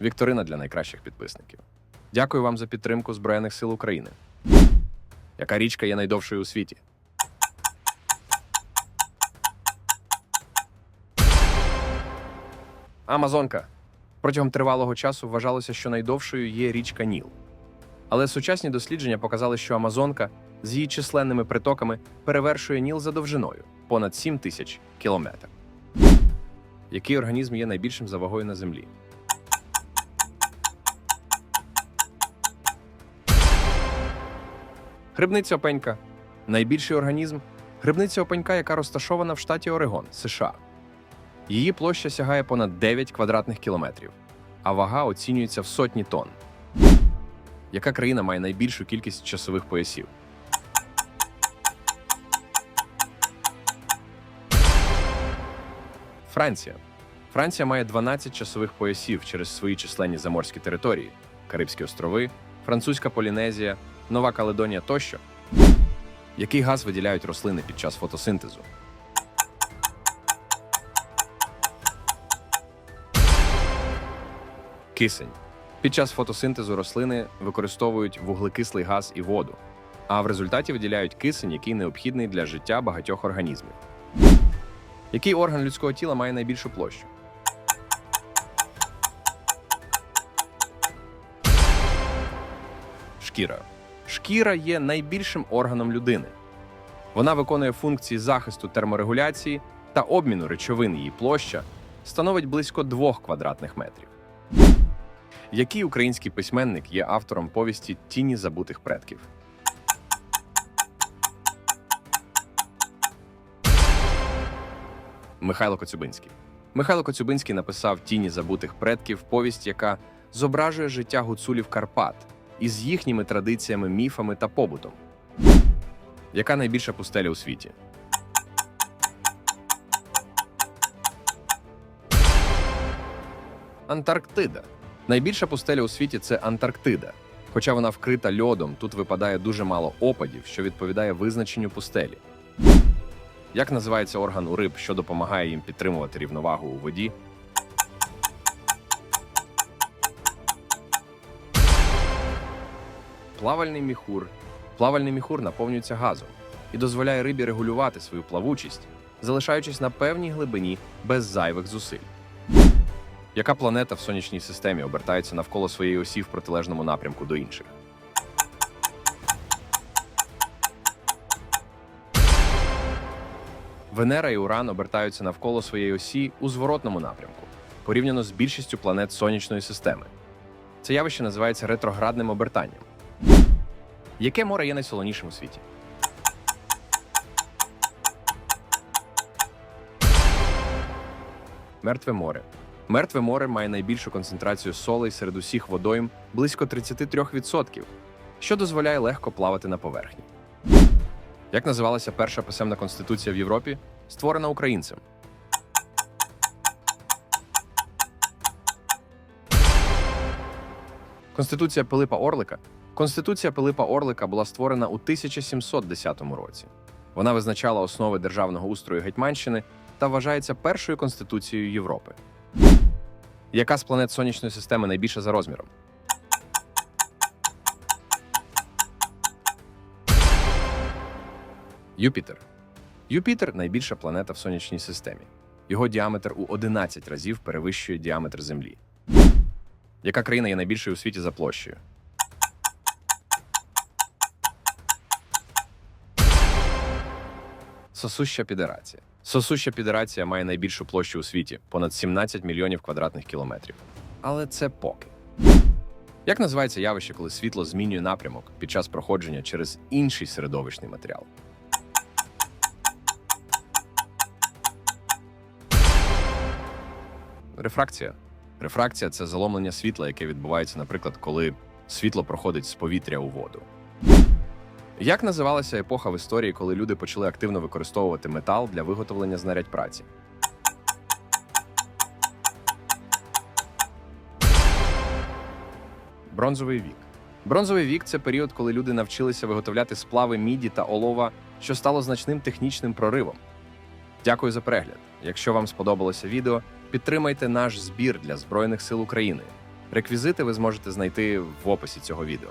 Вікторина для найкращих підписників. Дякую вам за підтримку Збройних сил України. Яка річка є найдовшою у світі? Амазонка. Протягом тривалого часу вважалося, що найдовшою є річка Ніл. Але сучасні дослідження показали, що Амазонка з її численними притоками перевершує Ніл за довжиною понад 7 тисяч кілометрів. Який організм є найбільшим за вагою на Землі? Грибниця опенька найбільший організм грибниця опенька, яка розташована в штаті Орегон, США. Її площа сягає понад 9 квадратних кілометрів, а вага оцінюється в сотні тонн. Яка країна має найбільшу кількість часових поясів? Франція. Франція має 12 часових поясів через свої численні заморські території: Карибські острови, Французька Полінезія, Нова Каледонія тощо. Який газ виділяють рослини під час фотосинтезу? Кисень. Під час фотосинтезу рослини використовують вуглекислий газ і воду, а в результаті виділяють кисень, який необхідний для життя багатьох організмів. Який орган людського тіла має найбільшу площу? Шкіра. Шкіра є найбільшим органом людини. Вона виконує функції захисту терморегуляції та обміну речовин. Її площа становить близько 2 квадратних метрів. Який український письменник є автором повісті Тіні забутих предків? Михайло Коцюбинський. Михайло Коцюбинський написав Тіні забутих предків повість, яка зображує життя гуцулів Карпат із їхніми традиціями, міфами та побутом. Яка найбільша пустеля у світі? Антарктида. Найбільша пустеля у світі це Антарктида. Хоча вона вкрита льодом, тут випадає дуже мало опадів, що відповідає визначенню пустелі. Як називається орган у риб, що допомагає їм підтримувати рівновагу у воді? Плавальний міхур. Плавальний міхур наповнюється газом і дозволяє рибі регулювати свою плавучість, залишаючись на певній глибині без зайвих зусиль. Яка планета в сонячній системі обертається навколо своєї осі в протилежному напрямку до інших? Венера і Уран обертаються навколо своєї осі у зворотному напрямку, порівняно з більшістю планет сонячної системи. Це явище називається ретроградним обертанням. Яке море є найсолонішим у світі? Мертве море. Мертве море має найбільшу концентрацію солей серед усіх водойм близько 33%, що дозволяє легко плавати на поверхні. Як називалася перша писемна конституція в Європі, створена українцем? Конституція Пилипа Орлика. Конституція Пилипа Орлика була створена у 1710 році. Вона визначала основи державного устрою Гетьманщини та вважається першою конституцією Європи. Яка з планет сонячної системи найбільша за розміром? Юпітер. Юпітер найбільша планета в сонячній системі. Його діаметр у 11 разів перевищує діаметр Землі. Яка країна є найбільшою у світі за площею? Сосуща Федерація. Сосуща Федерація має найбільшу площу у світі понад 17 мільйонів квадратних кілометрів. Але це поки. Як називається явище, коли світло змінює напрямок під час проходження через інший середовищний матеріал? Рефракція. Рефракція це заломлення світла, яке відбувається, наприклад, коли світло проходить з повітря у воду. Як називалася епоха в історії, коли люди почали активно використовувати метал для виготовлення знарядь праці? Бронзовий вік. Бронзовий вік це період, коли люди навчилися виготовляти сплави міді та олова, що стало значним технічним проривом. Дякую за перегляд. Якщо вам сподобалося відео, підтримайте наш збір для Збройних сил України. Реквізити ви зможете знайти в описі цього відео.